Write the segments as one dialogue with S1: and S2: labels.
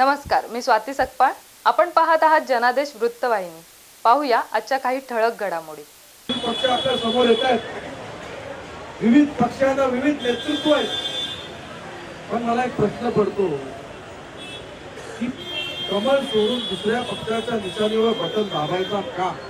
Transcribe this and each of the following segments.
S1: नमस्कार मी स्वाती सकपाळ. आपण पाहत आहात जनादेश वृत्तवाहिनी. पाहूया आजच्या काही ठळक घडामोडी.
S2: पक्ष आपल्यासमोर येत आहेत. विविध पक्षांना विविध नेतृत्व आहे. पण मला एक प्रश्न पडतो. की कमळ सोडून दुसऱ्या पक्षाच्या निशाणीवर बटन दाबायचा का?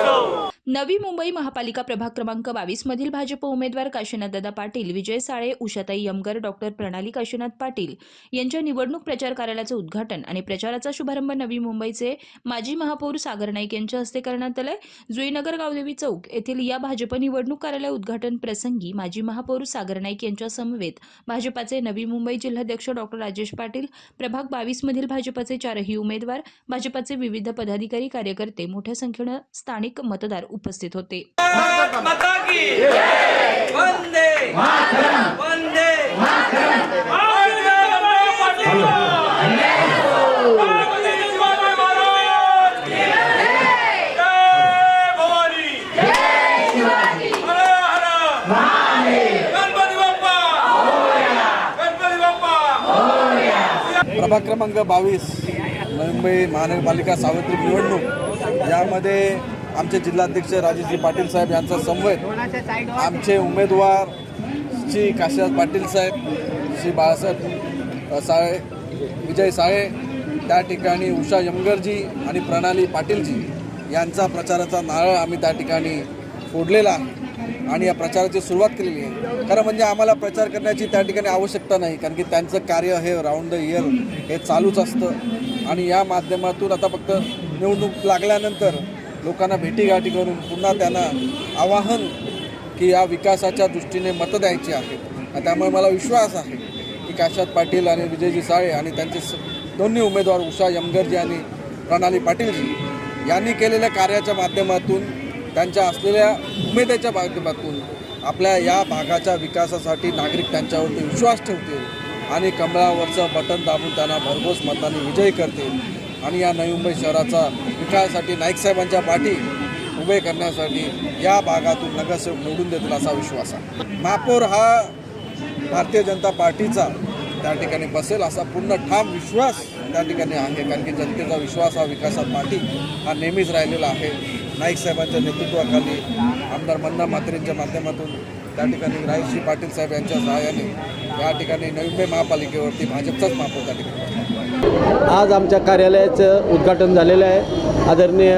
S3: नवी मुंबई महापालिका प्रभाग क्रमांक बावीसमधील भाजप उमेदवार काशीनाथदादा पाटील विजय साळे उषाताई यमगर डॉक्टर प्रणाली काशीनाथ पाटील यांच्या निवडणूक प्रचार कार्यालयाचं उद्घाटन आणि प्रचाराचा शुभारंभ नवी मुंबईचे माजी महापौर सागर नाईक यांच्या हस्ते करण्यात आलाय. जुईनगर गावदेवी चौक येथील या भाजप निवडणूक कार्यालय उद्घाटन प्रसंगी माजी महापौर सागर नाईक यांच्या समवेत भाजपाचे नवी मुंबई जिल्हाध्यक्ष डॉक्टर राजेश पाटील प्रभाग बावीसमधील भाजपाचे चारही उमेदवार भाजपाचे विविध पदाधिकारी कार्यकर्ते मोठ्या संख्येनं स्थानिक मतदार उपस्थित होते.
S4: माता की। वंदे। वंदे। गणपती बाप्पा गणपती बाप्पा
S2: प्रभाग क्रमांक बावीस मुंबई महानगरपालिका सार्वत्रिक निवडणूक. यामध्ये आमचे जिल्हाध्यक्ष राजेशजी पाटील साहेब यांचा समवेत आमचे उमेदवार श्री काशीनाथ पाटील साहेब श्री बाळासाहेब साळे विजय साळे त्या ठिकाणी उषा यमगरजी आणि प्रणाली पाटीलजी यांचा प्रचाराचा नारळ आम्ही त्या ठिकाणी फोडलेला आहे आणि या प्रचाराची सुरुवात केलेली आहे. खरं म्हणजे आम्हाला प्रचार करण्याची त्या ठिकाणी आवश्यकता नाही कारण की त्यांचं कार्य हे राऊंड द इयर हे चालूच असतं. आणि या माध्यमातून आता फक्त निवडणूक लागल्यानंतर लोकांना भेटीगाठी करून पुन्हा त्यांना आवाहन की या विकासाच्या दृष्टीने मतं द्यायची आहेत. त्यामुळे मला विश्वास आहे की काशात पाटील आणि विजयजी साळे आणि त्यांचे स- दोन्ही उमेदवार उषा यमगरजी आणि प्रणाली पाटीलजी यांनी केलेल्या कार्याच्या माध्यमातून त्यांच्या असलेल्या उमेदीच्या माध्यमातून आपल्या या भागाच्या विकासासाठी नागरिक त्यांच्यावरती विश्वास ठेवतील आणि कमळावरचं बटन दाबून त्यांना भरघोस मताने विजयी करतील. आणि या नवी मुंबई शहराचा विकासासाठी नाईक साहेबांच्या पाठी उभे करण्यासाठी या भागातून नगरसेवक निवडून देतील असा विश्वास आहे. महापौर हा भारतीय जनता पार्टीचा त्या ठिकाणी बसेल असा पूर्ण ठाम विश्वास त्या ठिकाणी आहे. कारण की जनतेचा विश्वास हा विकासात पाठी हा नेहमीच राहिलेला आहे. नाईक साहेबांच्या नेतृत्वाखाली आमदार मन्ना म्हात्रेंच्या माध्यमातून त्या ठिकाणी पाटील साहेब यांच्या सहाय्याने या ठिकाणी नवी मुंबई महापालिकेवरती भाजपचाच महापौर त्या ठिकाणी
S5: आज आमच्या कार्यालयाचं उद्घाटन झालेलं आहे. आदरणीय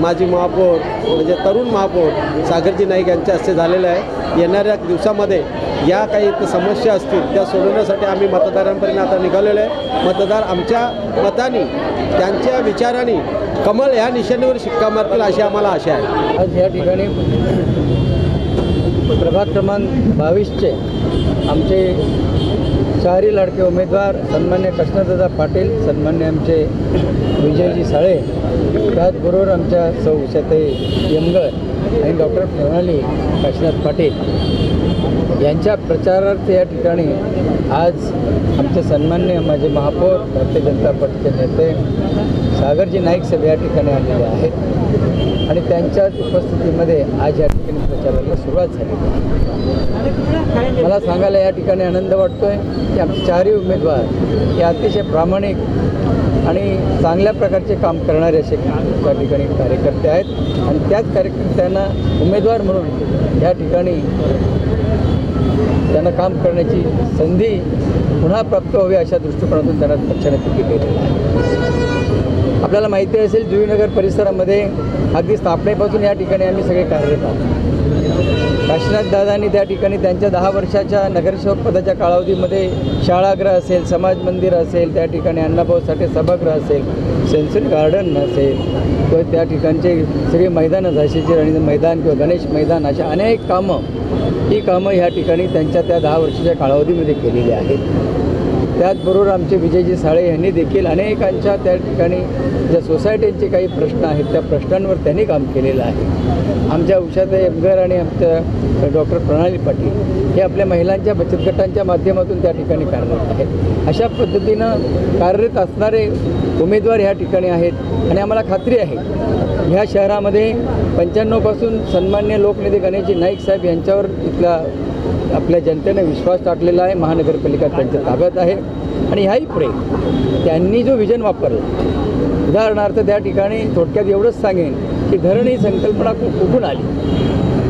S5: माजी महापौर म्हणजे तरुण महापौर सागरजी नाईक यांच्या हस्ते झालेलं आहे. येणाऱ्या दिवसामध्ये या काही समस्या असतील त्या सोडवण्यासाठी आम्ही मतदारांपर्यंत आता निघालेलो आहे. मतदार आमच्या मताने त्यांच्या विचाराने कमळ ह्या निशाणीवर शिक्का मारतील अशी आम्हाला आशा आहे.
S6: आज या ठिकाणी प्रभाग क्रमांक बावीसचे आमचे शहरी लाडके उमेदवार सन्मान्य कृष्णदादा पाटील सन्मान्य आमचे विजयजी साळे त्याचबरोबर आमच्या सौ उषाताई यमगर आणि डॉक्टर प्रणाली काशीनाथ पाटील यांच्या प्रचारार्थ या ठिकाणी आज आमचे सन्मान्य माझे महापौर भारतीय जनता पक्षाचे नेते सागरजी नाईक साहेब या ठिकाणी आलेले आहेत. आणि त्यांच्याच उपस्थितीमध्ये आज या सुरुवात झाली. मला सांगायला या ठिकाणी आनंद वाटतोय की आमचे चारही उमेदवार हे अतिशय प्रामाणिक आणि चांगल्या प्रकारचे काम करणारे असे त्या ठिकाणी कार्यकर्ते आहेत. आणि त्याच कार्यकर्त्यांना उमेदवार म्हणून या ठिकाणी त्यांना काम करण्याची संधी पुन्हा प्राप्त व्हावी अशा दृष्टिकोनातून त्यांना पक्षाने तिकीट दिलेलं आपल्याला माहिती असेल जुईनगर परिसरामध्ये अगदी स्थापनेपासून या ठिकाणी आम्ही सगळे कार्यरत आहोत. दादांनी त्या ठिकाणी त्यांच्या दहा वर्षाच्या नगरसेवक पदाच्या कालावधीमध्ये शाळागृह असेल समाज मंदिर असेल त्या ठिकाणी अण्णाभाऊ साठे सभागृह असेल सेन्सरी गार्डन असेल किंवा त्या ठिकाणचे सगळे मैदानं झाशीचे आणि मैदान किंवा गणेश मैदान अशा अनेक कामं ही कामं ह्या ठिकाणी त्यांच्या त्या दहा वर्षाच्या कालावधीमध्ये केलेली आहेत. त्याचबरोबर आमचे विजयजी साळे यांनी देखील अनेकांच्या त्या ठिकाणी ज्या सोसायटींचे काही प्रश्न आहेत त्या प्रश्नांवर त्यांनी काम केलेलं आहे. आमच्या उषाताई एमगर आणि आमच्या डॉक्टर प्रणाली पाटील हे आपल्या महिलांच्या बचत गटांच्या माध्यमातून त्या ठिकाणी कार्यरत आहेत. अशा पद्धतीनं कार्यरत असणारे उमेदवार ह्या ठिकाणी आहेत आणि आम्हाला खात्री आहे ह्या शहरामध्ये पंच्याण्णवपासून सन्मान्य लोकनेते गणेशजी नाईक साहेब यांच्यावर इथला आपल्या जनतेने विश्वास टाकलेला आहे. महानगरपालिका त्यांच्या ताब्यात आहे. आणि ह्याही पुढे त्यांनी जो विजन वापरला उदाहरणार्थ त्या ठिकाणी थोडक्यात एवढंच सांगेन की धरण ही संकल्पना खूप कुठून आली.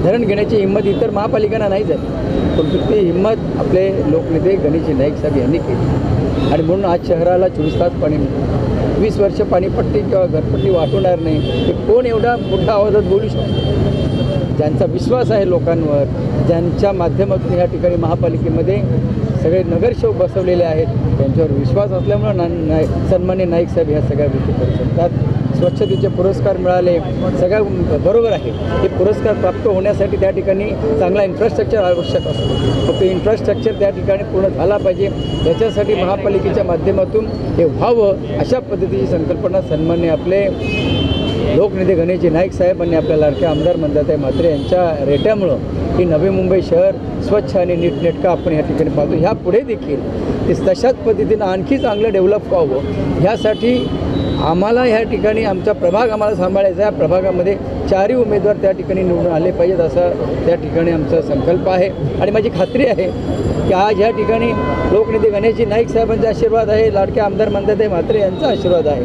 S6: धरण घेण्याची हिंमत इतर महापालिकांना नाही झाली. पण ती हिंमत आपले लोकनेते गणेशजी नाईक साहेब यांनी केली. आणि म्हणून आज शहराला चोवीस तास पाणी मिळतं. वीस वर्ष पाणीपट्टी किंवा घरपट्टी वाटवणार नाही हे कोण एवढा मोठ्या आवाजात बोलू शकतो? ज्यांचा विश्वास आहे लोकांवर ज्यांच्या माध्यमातून या ठिकाणी महापालिकेमध्ये सगळे नगरसेवक बसवलेले आहेत. त्यांच्यावर विश्वास असल्यामुळं ना नाय सन्मान्य नाईक साहेब ह्या सगळ्या गोष्टी करू शकतात. स्वच्छतेचे पुरस्कार मिळाले. सगळ्या बरोबर आहे. हे पुरस्कार प्राप्त होण्यासाठी त्या ठिकाणी चांगला इन्फ्रास्ट्रक्चर आवश्यक असतो. फक्त इन्फ्रास्ट्रक्चर त्या ठिकाणी पूर्ण झाला पाहिजे. याच्यासाठी महापालिकेच्या माध्यमातून हे व्हावं अशा पद्धतीची संकल्पना सन्मान्य आपले लोकनेते गणेशजी नाईक साहेबांनी आपल्या लाडक्या आमदार मंदाताई म्हात्रे यांच्या रेट्यामुळं की नवी मुंबई शहर स्वच्छ आणि नीटनेटकं आपण या ठिकाणी पाहतो. ह्या पुढे देखील ते तशाच पद्धतीनं आणखी चांगलं डेव्हलप व्हावं. ह्यासाठी आम्हाला ह्या ठिकाणी आमचा प्रभाग आम्हाला सांभाळायचा आहे. प्रभागामध्ये चारही उमेदवार त्या ठिकाणी निवडून आले पाहिजेत असा त्या ठिकाणी आमचा संकल्प आहे. आणि माझी खात्री आहे की आज ह्या ठिकाणी लोकनेते गणेशजी नाईक साहेबांचा आशीर्वाद आहे लाडके आमदार मंदाताई म्हात्रे यांचा आशीर्वाद आहे.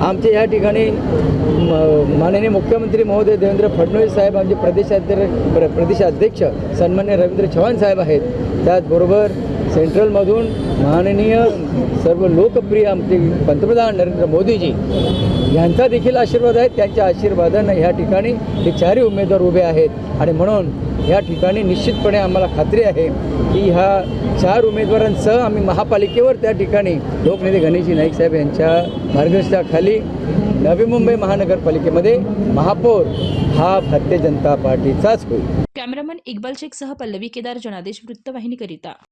S6: आमचे ह्या ठिकाणी म- माननीय मुख्यमंत्री महोदय देवेंद्र फडणवीस साहेब आमचे प्रदेशाध्यक्ष प्र प्रदेशाध्यक्ष सन्मान्य रवींद्र चव्हाण साहेब आहेत. त्याचबरोबर सेंट्रलमधून माननीय सर्व लोकप्रिय आमचे पंतप्रधान नरेंद्र मोदीजी यांचा देखील आशीर्वाद आहे. त्यांच्या आशीर्वादानं ह्या ठिकाणी हे चारही उमेदवार उभे आहेत. आणि म्हणून या ठिकाणी निश्चितपणे आम्हाला खात्री आहे की ह्या चार उमेदवारांसह आम्ही महापालिकेवर त्या ठिकाणी लोकनेते गणेशजी नाईक साहेब यांच्या मार्गदर्शनाखाली नवी मुंबई महानगरपालिकेमध्ये महापौर हा भारतीय जनता पार्टीचाच होईल.
S3: कॅमेरामन इक्बाल शेखसह पल्लवी केदार जनादेश वृत्तवाहिनीकरिता.